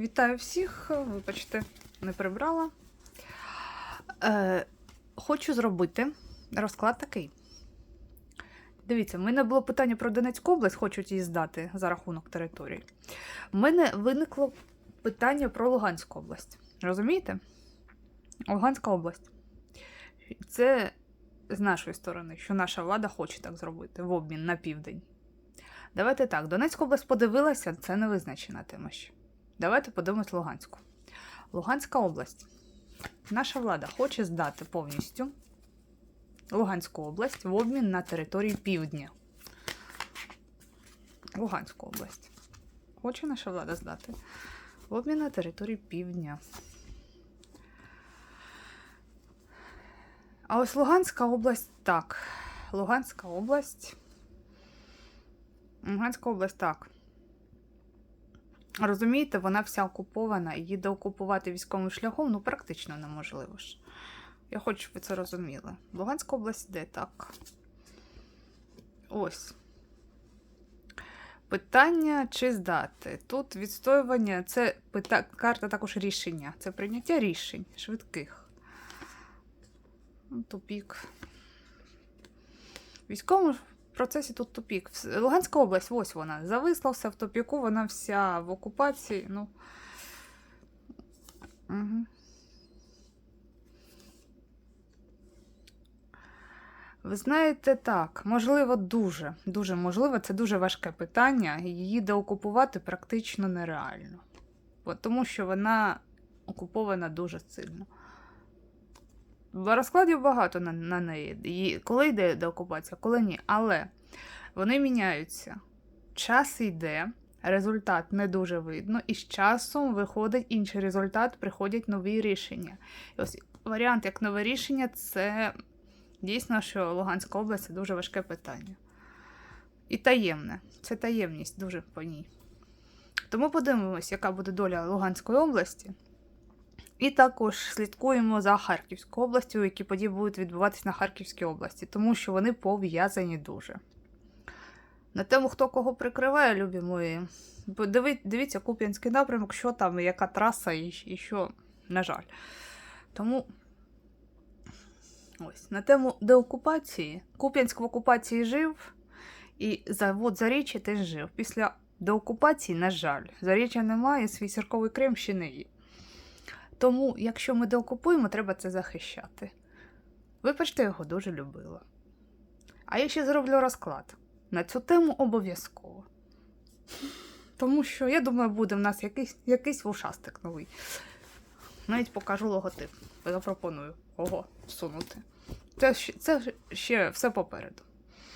Вітаю всіх. Вибачте, не прибрала. Е, хочу зробити розклад такий. Дивіться, в мене було питання про Донецьку область, хочуть її здати за рахунок території. У мене виникло питання про Луганську область. Розумієте? Луганська область. Це з нашої сторони, що наша влада хоче так зробити в обмін на південь. Давайте так, Донецьку область подивилася, це не визначена тема ще. Давайте подивимось Луганську. Луганська область. Наша влада хоче здати повністю Луганську область в обмін на території півдня. Луганську область. Хоче наша влада здати в обмін на території півдня. А ось Луганська область так. Луганська область. Луганська область так. Розумієте, вона вся окупована, її доокупувати військовим шляхом ну практично неможливо ж. Я хочу, щоб ви це розуміли. Луганська область йде так. Ось. Питання чи здати. Тут відстоювання це пита... карта також рішення. Це прийняття рішень швидких. Ну, Тупік. Військовому процесі тут тупік. Луганська область, ось вона. Зависла все в тупіку, вона вся в окупації. Ну. Ви знаєте, так, можливо, дуже, дуже можливо, це дуже важке питання, її деокупувати практично нереально. Тому що вона окупована дуже сильно. Розкладів багато на, на неї. І коли йде деокупація, коли ні. Але вони міняються. Час йде, результат не дуже видно, і з часом виходить інший результат, приходять нові рішення. І ось варіант як нове рішення це дійсно, що Луганська область це дуже важке питання. І таємне. Це таємність дуже по ній. Тому подивимось, яка буде доля Луганської області. І також слідкуємо за Харківською областю, які події будуть відбуватися на Харківській області, тому що вони пов'язані дуже. На тему, хто кого прикриває, любі мої. Дивіться Куп'янський напрямок, що там, яка траса і, і що, на жаль. Тому ось на тему деокупації. Куп'янськ в окупації жив, і завод Заріччя теж жив. Після деокупації, на жаль, Заріччя немає, свій сірковий Крим ще не є. Тому, якщо ми деокупуємо, треба це захищати. Вибачте, його дуже любила. А я ще зроблю розклад на цю тему обов'язково. Тому що, я думаю, буде в нас якийсь, якийсь вушастик новий. Навіть покажу логотип. Запропоную кого всунути. Це, це ще все попереду.